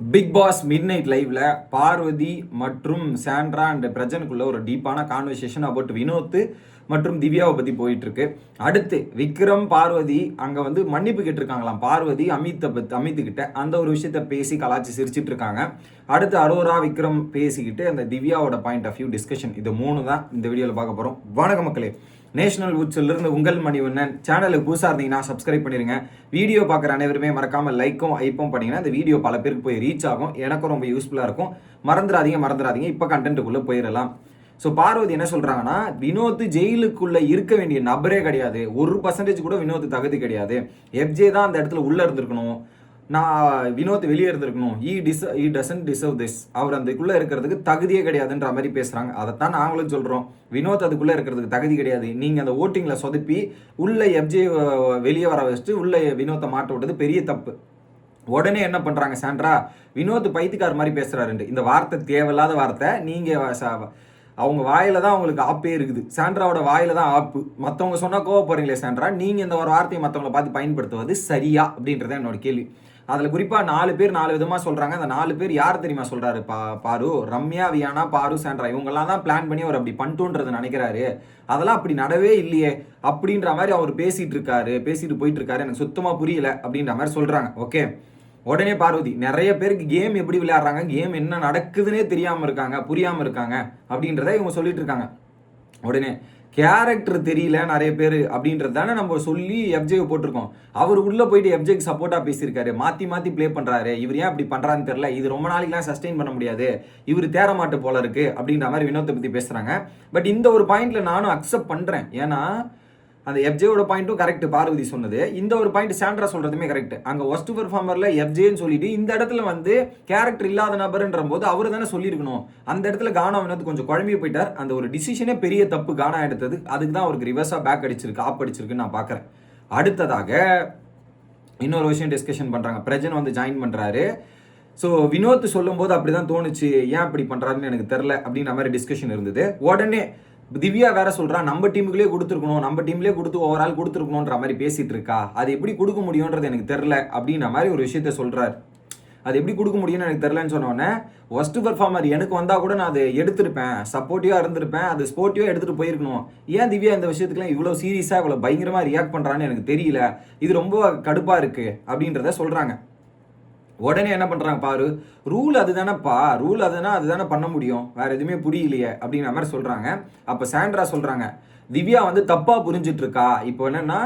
Big pass mid night லைவ்ல பார்வதி மற்றும் Sandra and பிரஜனுக்குள்ள ஒரு டீப்பான கான்வர்சேஷன் அபவுட் வினோத் மற்றும் திவ்யாவை பத்தி போயிட்டு இருக்கு அடுத்து விக்ரம் பார்வதி அங்க வந்து மன்னிப்பு கேட்டிருக்காங்களாம். பார்வதி அமித்தை பத்தி அமித்து கிட்ட அந்த ஒரு விஷயத்த பேசி கலாச்சி சிரிச்சிட்டு இருக்காங்க. அடுத்து அரோரா விக்ரம் பேசிக்கிட்டு அந்த திவ்யாவோட பாயிண்ட் ஆஃப் வியூ டிஸ்கஷன் இது மூணு தான் இந்த வீடியோவில் பார்க்க போறோம். வணக்க மக்களே. நேஷனல் உட்ஸ்ல உங்கள் மணிவண்ணன் சேனலுக்கு புதுசாக இருந்தீங்கன்னா சப்ஸ்கிரைப் பண்ணிடுங்க வீடியோ பார்க்குற அனைவருமே மறக்காமல் லைக்கும் ஐப்பும் பண்ணிங்கன்னா இந்த வீடியோ பல பேருக்கு போய் ரீச் ஆகும். எனக்கும் ரொம்ப யூஸ்ஃபுல்லாக இருக்கும். மறந்துடாதீங்க மறந்துடாதீங்க. இப்போ கண்டென்ட்டுக்குள்ளே போயிடலாம் ஸோ பார்வதி என்ன சொல்கிறாங்கன்னா வினோத் ஜெயிலுக்குள்ளே இருக்க வேண்டிய நபரே கிடையாது. ஒரு பர்சன்டேஜ் கூட வினோத் தகுதி கிடையாது. எஃப்ஜே தான் அந்த இடத்துல உள்ளே இருந்திருக்கணும். நான் வினோத் வெளியே இருந்திருக்கணும் he is he doesn't deserve this அவர் அதுக்குள்ளே இருக்கிறதுக்கு தகுதியே கிடையாதுன்ற மாதிரி பேசுகிறாங்க அதைத்தான் நாங்களும் சொல்கிறோம் வினோத் அதுக்குள்ளே இருக்கிறதுக்கு தகுதி கிடையாது. நீங்கள் அந்த ஓட்டிங்கில் சொதப்பி உள்ளே எஃப்ஜே வெளியே வர வச்சுட்டு உள்ளே வினோத்தை மாட்ட விட்டது பெரிய தப்பு. உடனே என்ன பண்ணுறாங்க சாண்ட்ரா? வினோத் பைத்தியக்கார மாதிரி பேசுகிறாருண்டு இந்த வார்த்தை தேவையில்லாத வார்த்தை. நீங்கள் ச- அவங்க வாயில தான் அவங்களுக்கு ஆப்பே இருக்குது. சாண்ட்ராவோட வாயில தான் ஆப்பு. மற்றவங்க சொன்னால் கோவப்படுறீங்களே சாண்ட்ரா? நீங்கள் இந்த ஒரு வார்த்தையை மற்றவங்களை பார்த்து பயன்படுத்துவது சரியா அப்படின்றத என்னோட கேள்வி. அதில் குறிப்பாக நாலு பேர் நாலு விதமாக சொல்கிறாங்க அந்த நாலு பேர் யார் தெரியுமா சொல்கிறாரு பா பாரு ரம்யா வியானா பாரு சாண்ட்ரா இவங்கெல்லாம் தான் பிளான் பண்ணி அவர் அப்படி பண்ணிட்டோன்றது நினைக்கிறாரு. அதெல்லாம் அப்படி நடவே இல்லையே அப்படின்ற மாதிரி அவர் பேசிகிட்டு இருக்காரு. பேசிட்டு போயிட்டு இருக்காரு. எனக்கு சுத்தமாக புரியல அப்படின்ற மாதிரி சொல்கிறாங்க ஓகே உடனே பார்வதி நிறைய பேருக்கு கேம் எப்படி விளையாடுறாங்க? கேம் என்ன நடக்குதுன்னே தெரியாமல் இருக்காங்க புரியாமல் இருக்காங்க அப்படின்றத இவங்க சொல்லிட்டு இருக்காங்க. உடனே கேரக்டர் தெரியல நிறைய பேர் அப்படின்றது தானே நம்ம சொல்லி எஃப்ஜே போட்டிருக்கோம். அவர் உள்ளே போயிட்டு எஃப்ஜேக்கு சப்போர்ட்டாக பேசியிருக்காரு. மாற்றி மாற்றி ப்ளே பண்ணுறாரு இவர் ஏன் அப்படி பண்ணுறான்னு தெரியல. இது ரொம்ப நாளைக்குலாம் சஸ்டெயின் பண்ண முடியாது. இவர் தேரமாட்டு போல இருக்கு அப்படின்ற மாதிரி வினோத்தை பற்றி பேசுகிறாங்க பட் இந்த ஒரு பாயிண்டில் நானும் அக்செப்ட் பண்ணுறேன் ஏன்னா அந்த எஃப்ஜேயோட பாயிண்ட்டும் கரெக்ட் பார்வதி சொன்னது. இந்த ஒரு பாயிண்ட் சாண்ட்ரா சொல்றதுமே கரெக்ட் அங்க ஒஸ்ட் பெர்ஃபார்மர்ல எஃப்ஜேன்னு சொல்லிட்டு இந்த இடத்துல வந்து கேரக்டர் இல்லாத நபர்ன்ற போது அவர் தானே சொல்லியிருக்கணும். அந்த இடத்துல கானா வினோத் கொஞ்சம் குழம்பி போயிட்டார். அந்த ஒரு டிசிஷனே பெரிய தப்பு கானா எடுத்தது. அதுக்கு தான் அவருக்கு ரிவர்ஸா பேக் அடிச்சிருக்கு ஆப் அடிச்சிருக்குன்னு நான் பார்க்குறேன். அடுத்ததாக இன்னொரு விஷயம் டிஸ்கஷன் பண்றாங்க. பிரஜன் வந்து ஜாயின் பண்றாரு. ஸோ வினோத் சொல்லும்போது அப்படிதான் தோணுச்சு. ஏன் அப்படி பண்றாருன்னு எனக்கு தெரில அப்படின்ற மாதிரி டிஸ்கஷன் இருந்தது. உடனே திவ்யா வேற சொல்றா நம்ம டீமுக்குள்ளே கொடுத்துருக்கணும் நம்ம டீம்லேயே கொடுத்து ஓவரால் கொடுத்துருக்கணுன்ற மாதிரி பேசிட்டு இருக்கா. அது எப்படி கொடுக்க முடியுன்றது எனக்கு தெரில அப்படின்ற மாதிரி ஒரு விஷயத்த சொல்றாரு. அது எப்படி கொடுக்க முடியும்னு எனக்கு தெரிலன்னு சொன்னோடனே ஒஸ்ட் பெர்ஃபார்மர் எனக்கு வந்தால் கூட நான் அதை எடுத்திருப்பேன் சப்போர்ட்டிவாக இருந்திருப்பேன் அது ஸ்போர்ட்டிவாக எடுத்துகிட்டு போயிருக்கணும். ஏன் திவ்யா இந்த விஷயத்துக்குலாம் இவ்வளோ சீரியஸாக இவ்வளோ பயங்கரமாக ரியாக்ட் பண்ணுறான்னு எனக்கு தெரியல. இது ரொம்ப கடுப்பாக இருக்குது அப்படின்றத சொல்கிறாங்க உடனே என்ன பண்ணுறாங்க பாரு? ரூல் அதுதானேப்பா ரூல் அதுனா அதுதானே பண்ண முடியும். வேறு எதுவுமே புரியலையே அப்படிங்கிற மாதிரி சொல்கிறாங்க அப்போ சாண்ட்ரா சொல்கிறாங்க திவ்யா வந்து தப்பாக புரிஞ்சிட்ருக்கா? இப்போ என்னென்னா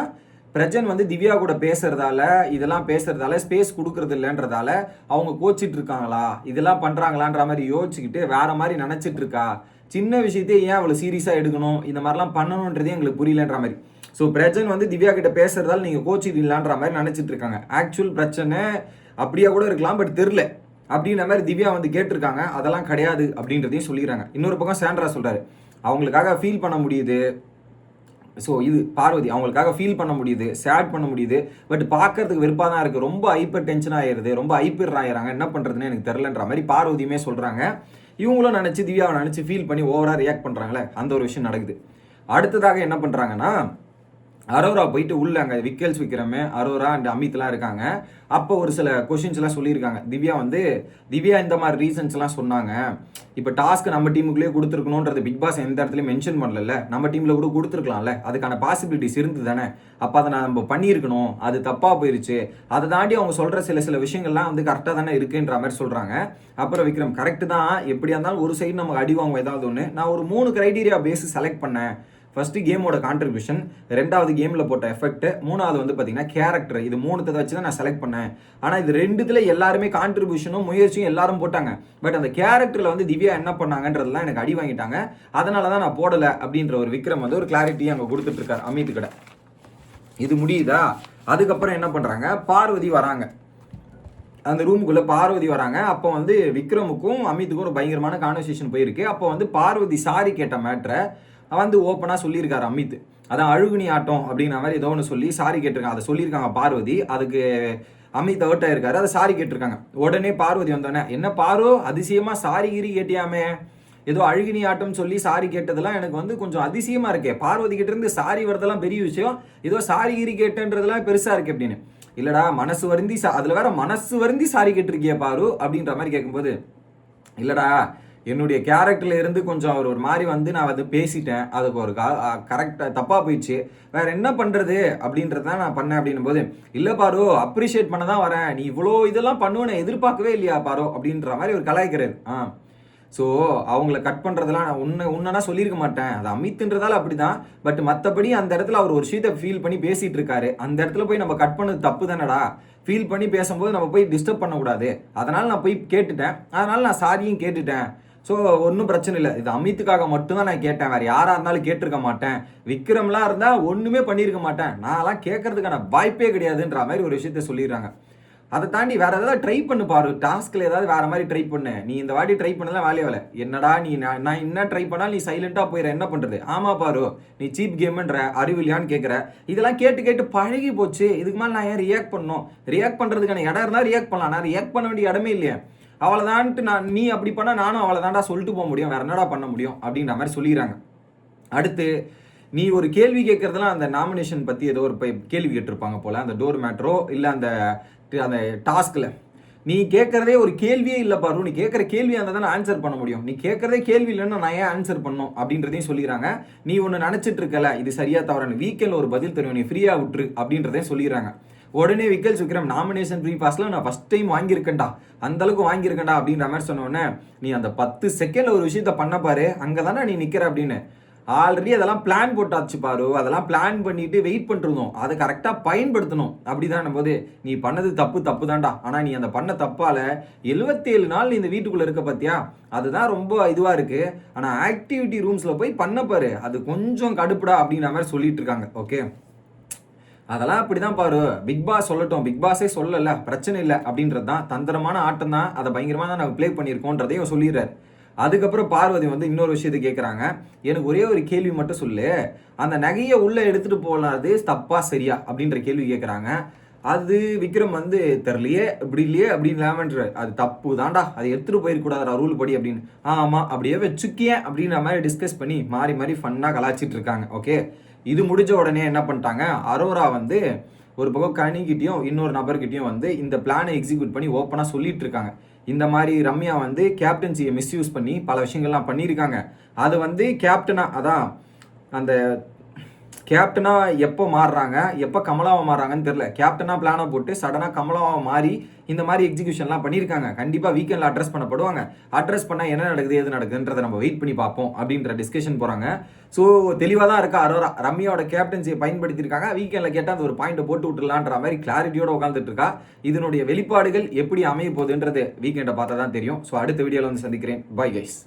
பிரஜன் வந்து திவ்யா கூட பேசுறதால இதெல்லாம் பேசுறதால ஸ்பேஸ் கொடுக்கறது இல்லைன்றதால அவங்க கோச்சிட்டு இருக்காங்களா இதெல்லாம் பண்ணுறாங்களான்ற மாதிரி யோசிச்சுக்கிட்டு வேற மாதிரி நினச்சிட்டு இருக்கா சின்ன விஷயத்தையே ஏன் அவ்வளோ சீரியஸாக எடுக்கணும்? இந்த மாதிரிலாம் பண்ணணுன்றதே எங்களுக்கு புரியலன்ற மாதிரி. ஸோ பிரஜன் வந்து திவ்யா கிட்ட பேசுறதால நீங்க கோச்சிடலான்ற மாதிரி நினச்சிட்டு இருக்காங்க ஆக்சுவல் பிரச்சனை அப்படியா கூட இருக்கலாம் பட் தெரில அப்படின்ற மாதிரி திவ்யா வந்து கேட்டிருக்காங்க. அதெல்லாம் கிடையாது அப்படின்றதையும் சொல்லிடுறாங்க இன்னொரு பக்கம் சாண்ட்ரா சொல்கிறாரு அவங்களுக்காக ஃபீல் பண்ண முடியுது. ஸோ இது பார்வதி. அவங்களுக்காக ஃபீல் பண்ண முடியுது. சேட் பண்ண முடியுது. பட் பார்க்கறதுக்கு வெறுப்பாக தான் இருக்குது ரொம்ப ஹைப்பர் டென்ஷன் ஆயிடுது ரொம்ப ஹைப்பர் ஆயிடுறாங்க என்ன பண்ணுறதுன்னு எனக்கு தெரிலன்ற மாதிரி பார்வதியுமே சொல்கிறாங்க இவங்களும் நினச்சி திவ்யாவை நினச்சி ஃபீல் பண்ணி ஓவராக ரியாக்ட் பண்ணுறாங்களே அந்த ஒரு விஷயம் நடக்குது. அடுத்ததாக என்ன பண்ணுறாங்கன்னா அரோரா போயிட்டு உள்ள அங்கே விக்கல்ஸ் விற்கிறமே அரோரா அண்ட் அமித்லாம் இருக்காங்க. அப்போ ஒரு சில கொஷின்ஸ்லாம் சொல்லியிருக்காங்க. திவ்யா வந்து திவ்யா இந்த மாதிரி ரீசன்ஸ்லாம் சொன்னாங்க. இப்போ டாஸ்க் நம்ம டீமுக்குள்ளேயே கொடுத்துருக்கணுன்றது பிக் பாஸ் எந்த இடத்துலையும் மென்ஷன் பண்ணல நம்ம டீமில் கூட கொடுத்துருக்கலாம்ல. அதுக்கான பாசிபிலிட்டிஸ் இருந்து தானே. அப்போ அதை நம்ம பண்ணியிருக்கணும். அது தப்பாக போயிருச்சு. அதை தாண்டி அவங்க சொல்கிற சில சில விஷயங்கள்லாம் வந்து கரெக்டாக தானே இருக்குன்ற மாதிரி சொல்கிறாங்க அப்புறம் விக்ரம் கரெக்டு தான். எப்படியா இருந்தாலும் ஒரு சைடு நமக்கு அடி வாங்குவோம் ஏதாவது ஒன்று நான் ஒரு மூணு க்ரைட்டீரியா பேஸ் செலக்ட் பண்ணேன். ஃபர்ஸ்ட் கேமோட கான்ட்ரிபியூஷன் ரெண்டாவது கேமில் போட்ட எஃபெக்ட் மூணாவது வந்து பார்த்தீங்கன்னா கேரக்டர் இது மூணுத்தை வச்சு தான் நான் செலக்ட் பண்ணேன். ஆனால் இது ரெண்டுத்தில் எல்லாருமே கான்ட்ரிபியூஷனும் முயற்சியும் எல்லாரும் போட்டாங்க. பட் அந்த கேரக்டரில் வந்து திவ்யா என்ன பண்ணாங்கன்றதெல்லாம் எனக்கு அடி வாங்கிட்டாங்க. அதனால தான் நான் போடலை அப்படின்ற ஒரு விக்ரம் வந்து ஒரு கிளாரிட்டி அங்கே கொடுத்துட்ருக்கார் அமித் கடை இது முடியுதா? அதுக்கப்புறம் என்ன பண்ணுறாங்க பார்வதி வராங்க. அந்த ரூமுக்குள்ளே பார்வதி வராங்க. அப்போ வந்து விக்ரமுக்கும் அமித்துக்கும் ஒரு பயங்கரமான கான்வர்சேஷன் போயிருக்கு. அப்போ வந்து பார்வதி சாரி கேட்ட மேட்ரை வந்து ஓப்பனாக சொல்லியிருக்காரு அமித். அதான் அழுகுனி ஆட்டம் அப்படிங்கிற மாதிரி ஏதோ ஒன்று சொல்லி சாரி கேட்டிருக்காங்க. அதை சொல்லியிருக்காங்க பார்வதி. அதுக்கு அமித் அவுட் ஆயிருக்காரு. அதை சாரி கேட்டிருக்காங்க. உடனே பார்வதி வந்தோடனே என்ன பாரோ அதிசயமாக சாரி கிரி கேட்டியாமே? ஏதோ அழுகினி ஆட்டம் சொல்லி சாரி கேட்டதெல்லாம் எனக்கு வந்து கொஞ்சம் அதிசயமா இருக்கே. பார்வதி கிட்ட இருந்து சாரி வரதெல்லாம் பெரிய விஷயம். ஏதோ சாரி கிரி கேட்டன்றதெல்லாம் பெருசா இருக்கு அப்படின்னு. இல்லடா மனசு வருந்தி சா- அதுல வேற மனசு வருந்தி சாரி கேட்டிருக்கிய பாரு. அப்படின்ற மாதிரி கேட்கும்போது இல்லடா என்னுடைய கேரக்டர்ல இருந்து கொஞ்சம் அவர் ஒரு மாதிரி வந்து நான் வந்து பேசிட்டேன். அதுக்கு ஒரு கரெக்டாக தப்பாக போயிடுச்சு. வேற என்ன பண்றது அப்படின்றத நான் பண்ணேன் அப்படின்னும் போது இல்லை பாரு அப்ரிஷியேட் பண்ண தான் வரேன். நீ இவ்வளோ இதெல்லாம் பண்ணுவேன்னு எதிர்பார்க்கவே இல்லையா பாரோ? அப்படின்ற மாதிரி ஒரு கலாய்க்கிறார் ஆ. ஸோ அவங்கள கட் பண்ணுறதெல்லாம் நான் உன்னை உன்னனா சொல்லியிருக்க மாட்டேன். அது அமித்துன்றதால அப்படி தான் பட் மற்றபடி அந்த இடத்துல அவர் ஒரு விஷயத்தை ஃபீல் பண்ணி பேசிகிட்டு இருக்காரு. அந்த இடத்துல போய் நம்ம கட் பண்ணது தப்பு தானடா? ஃபீல் பண்ணி பேசும்போது நம்ம போய் டிஸ்டர்ப் பண்ணக்கூடாது. அதனால் நான் போய் கேட்டுட்டேன். அதனால் நான் சாரியும் கேட்டுட்டேன். ஸோ ஒன்றும் பிரச்சனை இல்லை. இது அமித்துக்காக மட்டும்தான் நான் கேட்டேன். வேறு யாராக இருந்தாலும் கேட்டிருக்க மாட்டேன். விக்ரம்லாம் இருந்தால் ஒன்றுமே பண்ணியிருக்க மாட்டேன். நான்லாம் கேட்கறதுக்கான வாய்ப்பே கிடையாதுன்ற மாதிரி ஒரு விஷயத்த சொல்லிடுறாங்க. அதை தாண்டி வேற ஏதாவது ட்ரை பண்ணு பாரு. டாஸ்க்கில் ஏதாவது வேற மாதிரி ட்ரை பண்ணு. நீ இந்த வாட்டி ட்ரை பண்ணலாம் வேலையே வேலை என்னடா நீ நான் நான் என்ன ட்ரை பண்ணாலும் நீ சைலண்ட்டாக போயிட என்ன பண்றது? ஆமா பாரு. நீ சீப் கேம்ன்ற அறிவில்லையான்னு கேட்குற. இதெல்லாம் கேட்டு கேட்டு பழகி போச்சு. இதுக்கு மேலே நான் ஏன் ரியாக்ட் பண்ணணும்? ரியாக்ட் பண்ணுறதுக்கான இடம் இருந்தால் ரியாக்ட் பண்ணலாம். நான் ரியாக்ட் பண்ண வேண்டிய இடமே இல்லையே. அவ்வளோதான்ட்டு நான் நீ அப்படி பண்ணால் நானும் அவ்வளோதான்டா சொல்லிட்டு போக முடியும். வேற என்னடா பண்ண முடியும் அப்படின்ற மாதிரி சொல்லிடுறாங்க. அடுத்து நீ ஒரு கேள்வி கேட்கறதுலாம் அந்த நாமினேஷன் பற்றி ஏதோ ஒரு பை- கேள்வி கேட்டிருப்பாங்க போல. அந்த டோர் மேட்ரோ இல்லை அந்த அந்த டாஸ்கில் நீ கேட்குறதே ஒரு கேள்வியே இல்லை பாரு. நீ கேட்குற கேள்வியாக இருந்தால் தானே ஆன்சர் பண்ண முடியும். நீ கேட்குறதே கேள்வி இல்லைன்னா நான் ஏன் ஆன்சர் பண்ணும் அப்படின்றதையும் சொல்லிடுறாங்க. நீ ஒன்று நினச்சிட்டு இருக்கல இது சரியா தவறான வீக்கெண்டில் ஒரு பதில் தருவேன் நீ ஃப்ரீயாக விட்டுரு அப்படின்றதையும் சொல்லிடுறாங்க. உடனே விக்கல் விக்ரம் நாமினேஷன் ப்ரீ பாஸ்ல நான் ஃபஸ்ட் டைம் வாங்கியிருக்கேன்டா. அந்த அளவுக்கு வாங்கியிருக்கேன்டா அப்படின்ற மாதிரி சொன்னோடனே நீ அந்த பத்து செகண்டில் ஒரு விஷயத்த பண்ண பாரு அங்கே தானே நீ நிற்கிற அப்படின்னு. ஆல்ரெடி அதெல்லாம் பிளான் போட்டாச்சு பாரு அதெல்லாம் பிளான் பண்ணிட்டு வெயிட் பண்ணிருந்தோம் அதை கரெக்டாக பயன்படுத்தணும். அப்படிதான் போது நீ பண்ணது தப்பு தப்பு தான்டா ஆனால் நீ அந்த பண்ண தப்பால 77 நாள் நீ இந்த வீட்டுக்குள்ளே இருக்க பார்த்தியா அதுதான் ரொம்ப இதுவாக இருக்குது ஆனால் ஆக்டிவிட்டி ரூம்ஸில் போய் பண்ண அது கொஞ்சம் கடுப்புடா அப்படின்ற மாதிரி சொல்லிட்டு இருக்காங்க. ஓகே அதெல்லாம் அப்படிதான் பாரு. பிக் பாஸ் சொல்லட்டும். பிக் பாஸே சொல்லல. பிரச்சனை இல்லை. அப்படின்றது தான் தந்திரமான ஆட்டம் தான். அதை பயங்கரமாக தான் நாங்கள் ப்ளே பண்ணியிருக்கோன்றதையும் சொல்லிடுறாரு. அதுக்கப்புறம் பார்வதி வந்து இன்னொரு விஷயத்தை கேட்குறாங்க எனக்கு ஒரே ஒரு கேள்வி மட்டும் சொல்லு. அந்த நகையை உள்ளே எடுத்துகிட்டு போகலாது தப்பா சரியா? அப்படின்ற கேள்வி கேட்குறாங்க அது விக்ரம் வந்து தெரிலையே இப்படி இல்லையே? அப்படின்னு இல்லாமன்ற அது தப்பு தான்டா. அதை எடுத்துகிட்டு போயிருக்கூடாது ரூல் படி அப்படின்னு. ஆமாம் அப்படியே வச்சுக்கேன் அப்படின்ற மாதிரி டிஸ்கஸ் பண்ணி மாறி மாறி ஃபன்னாக கலாச்சிட்டு இருக்காங்க. ஓகே இது முடிஞ்ச உடனே என்ன பண்ணிட்டாங்க? அரோரா வந்து ஒரு பக்கம் கனிக்கிட்டையும் இன்னொரு நபர்கிட்டையும் வந்து இந்த பிளானை எக்ஸிக்யூட் பண்ணி ஓப்பனாக சொல்லிட்டு இருக்காங்க. இந்த மாதிரி ரம்யா வந்து கேப்டன்சியை மிஸ்யூஸ் பண்ணி பல விஷயங்கள்லாம் பண்ணியிருக்காங்க. அது வந்து கேப்டனாக அதான் அந்த கேப்டனாக எப்போ மாறுறாங்க? எப்போ கமலாவை மாறுறாங்கன்னு தெரில கேப்டனாக பிளானை போட்டு சடனாக கமலாவை மாறி இந்த மாதிரி எக்ஸிகியூஷன்லாம் பண்ணியிருக்காங்க. கண்டிப்பாக வீக்கெண்டில் அட்ரஸ் பண்ணப்படுவாங்க. அட்ரஸ் பண்ணால் என்ன நடக்குது எது நடக்குதுன்றதை நம்ம வெயிட் பண்ணி பார்ப்போம் அப்படின்ற டிஸ்கஷன் போகிறாங்க ஸோ தெளிவாக தான் இருக்கா. அரோரா ரம்யாவோட கேப்டன்சியை பயன்படுத்தியிருக்காங்க. வீக்கெண்டில் கேட்டால் அந்த ஒரு பாயிண்ட்டை போட்டு விட்டுலான்ற மாதிரி கிளாரிட்டியோட உட்காந்துட்டு இருக்கா. இதனுடைய வெளிப்பாடுகள் எப்படி அமைய போகுதுன்றது வீக்கெண்டை பார்த்தா தான் தெரியும். ஸோ அடுத்த வீடியோவில் வந்து சந்திக்கிறேன். Bye guys